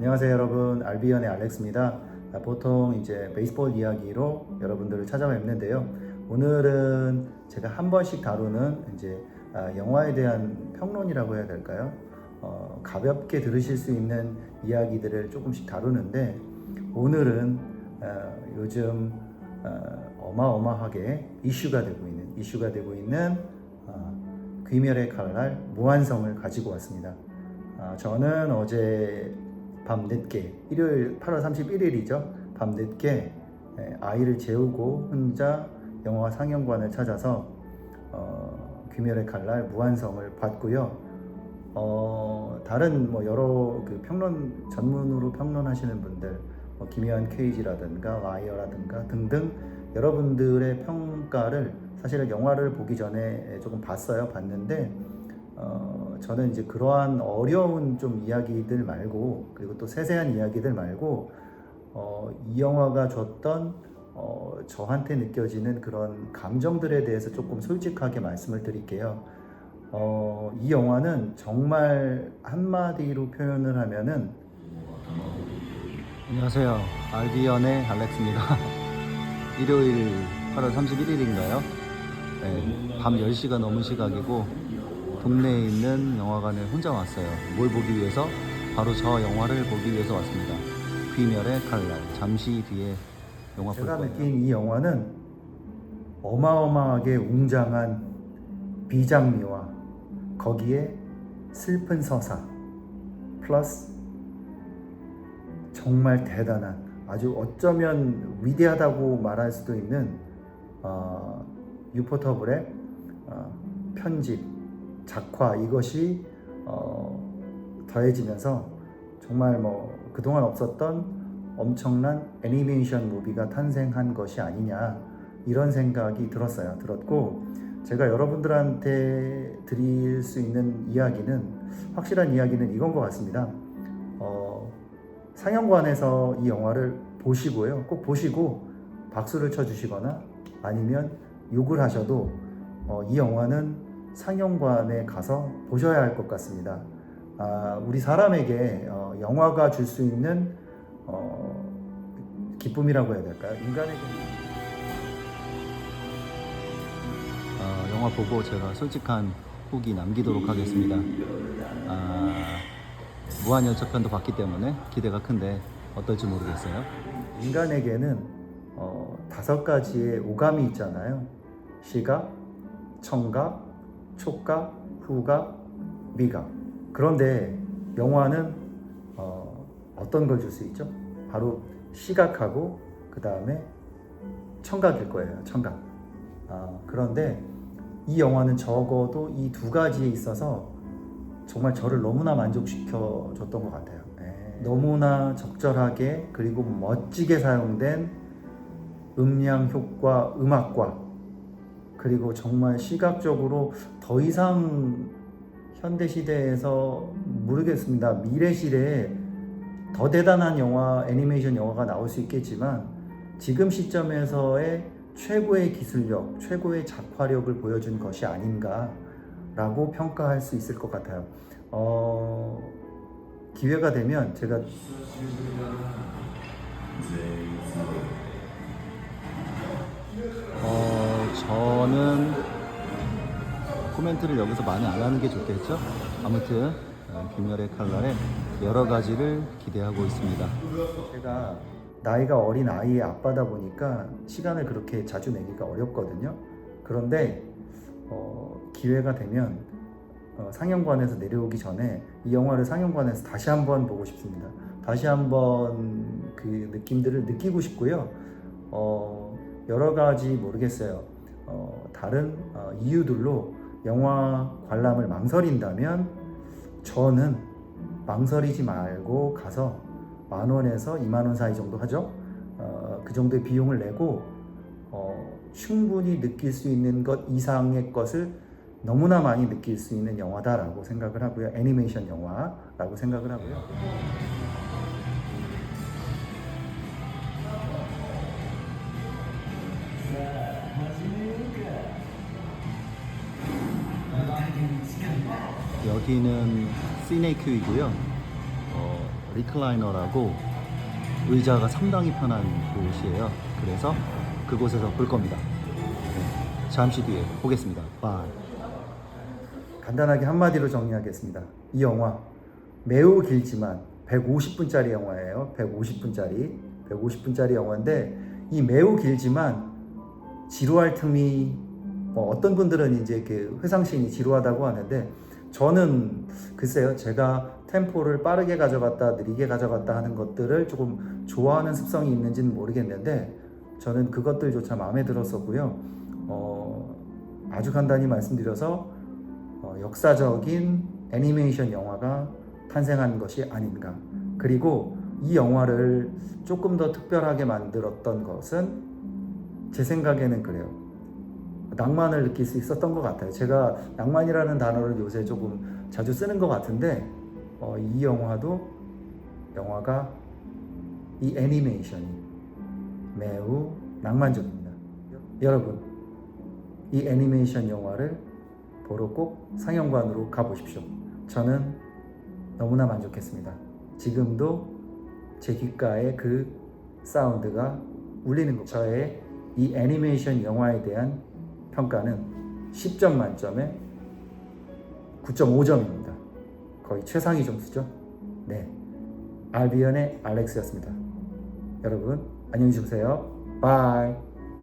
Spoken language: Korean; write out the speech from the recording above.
안녕하세요 여러분 알비언의 알렉스입니다. 아, 보통 이제 베이스볼 이야기로 여러분들을 찾아뵙는데요. 오늘은 제가 한 번씩 다루는 이제 아, 영화에 대한 평론이라고 해야 될까요? 어, 가볍게 들으실 수 있는 이야기들을 조금씩 다루는데 오늘은 어, 요즘 어, 어마어마하게 이슈가 되고 있는 이슈가 되고 있는 어, 귀멸의 칼날 무한성을 가지고 왔습니다. 아, 저는 어제 밤 늦게 일요일 8월 31일이죠. 밤 늦게 에, 아이를 재우고 혼자 영화 상영관을 찾아서 어, 귀멸의 칼날 무한성을 봤고요. 어, 다른 뭐 여러 그 평론 전문으로 평론하시는 분들 뭐 김현 케이지라든가 라이어라든가 등등 여러분들의 평가를 사실은 영화를 보기 전에 조금 봤어요. 봤는데 어, 저는 이제 그러한 어려운 좀 이야기들 말고 그리고 또 세세한 이야기들 말고 어, 이 영화가 줬던 어, 저한테 느껴지는 그런 감정들에 대해서 조금 솔직하게 말씀을 드릴게요. 어, 이 영화는 정말 한마디로 표현을 하면은 안녕하세요. 알비언의 알렉스입니다. 일요일 8월 31일인가요? 네, 밤 10시가 넘은 시각이고 동네에 있는 영화관에 혼자 왔어요. 뭘 보기 위해서? 바로 저 영화를 보기 위해서 왔습니다. 귀멸의 칼날. 잠시 뒤에 영화 볼 제가 거예요. 느낀 이 영화는 어마어마하게 웅장한 비장미와 거기에 슬픈 서사 플러스 정말 대단한 아주 어쩌면 위대하다고 말할 수도 있는 어, 유포터블의 어, 편집 작화 이것이 어, 더해지면서 정말 뭐 그동안 없었던 엄청난 애니메이션 무비가 탄생한 것이 아니냐 이런 생각이 들었어요. 들었고 제가 여러분들한테 드릴 수 있는 이야기는 확실한 이야기는 이건 것 같습니다. 어, 상영관에서 이 영화를 보시고요. 꼭 보시고 박수를 쳐주시거나 아니면 욕을 하셔도 어, 이 영화는 상영관에 가서 보셔야 할 것 같습니다. 아, 우리 사람에게 어, 영화가 줄 수 있는 어, 기쁨이라고 해야 될까요? 인간에게 어, 영화 보고 제가 솔직한 후기 남기도록 하겠습니다. 아, 무한열차편도 봤기 때문에 기대가 큰데 어떨지 모르겠어요. 인간에게는 어, 다섯 가지의 오감이 있잖아요. 시각, 청각, 촉각, 후각, 미각. 그런데 영화는 어, 어떤 걸 줄 수 있죠? 바로 시각하고 그 다음에 청각일 거예요. 청각. 아, 그런데 이 영화는 적어도 이 두 가지에 있어서 정말 저를 너무나 만족시켜 줬던 것 같아요. 예. 너무나 적절하게 그리고 멋지게 사용된 음량 효과, 음악과 그리고 정말 시각적으로 더 이상 현대 시대에서 모르겠습니다. 미래 시대에 더 대단한 영화, 애니메이션 영화가 나올 수 있겠지만 지금 시점에서의 최고의 기술력, 최고의 작화력을 보여준 것이 아닌가라고 평가할 수 있을 것 같아요. 어, 기회가 되면 제가 어, 저는 코멘트를 여기서 많이 안 하는 게 좋겠죠? 아무튼 어, 김열의 칼날에 여러 가지를 기대하고 있습니다. 제가 나이가 어린 아이의 아빠다 보니까 시간을 그렇게 자주 내기가 어렵거든요. 그런데 어, 기회가 되면 어, 상영관에서 내려오기 전에 이 영화를 상영관에서 다시 한번 보고 싶습니다. 다시 한번 그 느낌들을 느끼고 싶고요. 어, 여러 가지 모르겠어요. 어, 다른 어, 이유들로 영화 관람을 망설인다면 저는 망설이지 말고 가서 만 원에서 2만 원 사이 정도 하죠. 어, 그 정도의 비용을 내고 어, 충분히 느낄 수 있는 것 이상의 것을 너무나 많이 느낄 수 있는 영화다라고 생각을 하고요. 애니메이션 영화라고 생각을 하고요. 여기는 시네큐이고요. 어, 리클라이너라고 의자가 상당히 편한 곳이에요. 그래서 그곳에서 볼 겁니다. 네, 잠시 뒤에 보겠습니다. 바이. 간단하게 한마디로 정리하겠습니다. 이 영화 매우 길지만 150분짜리 영화예요. 150분짜리. 150분짜리 영화인데 이 매우 길지만 지루할 틈이 뭐 어떤 분들은 이제 그 회상씬이 지루하다고 하는데 저는 글쎄요 제가 템포를 빠르게 가져갔다 느리게 가져갔다 하는 것들을 조금 좋아하는 습성이 있는지는 모르겠는데 저는 그것들조차 마음에 들었었고요. 어, 아주 간단히 말씀드려서 어, 역사적인 애니메이션 영화가 탄생한 것이 아닌가. 그리고 이 영화를 조금 더 특별하게 만들었던 것은 제 생각에는 그래요 낭만을 느낄 수 있었던 것 같아요. 제가 낭만이라는 단어를 요새 조금 자주 쓰는 것 같은데 어, 이 영화도 영화가 이 애니메이션이 매우 낭만적입니다. 여러분 이 애니메이션 영화를 보러 꼭 상영관으로 가보십시오. 저는 너무나 만족했습니다. 지금도 제 귓가에 그 사운드가 울리는 것. 저의 이 애니메이션 영화에 대한 평가는 10점 만점에 9.5점입니다. 거의 최상위 점수죠. 네. 알비언의 알렉스였습니다. 여러분, 안녕히 주무세요. 바이.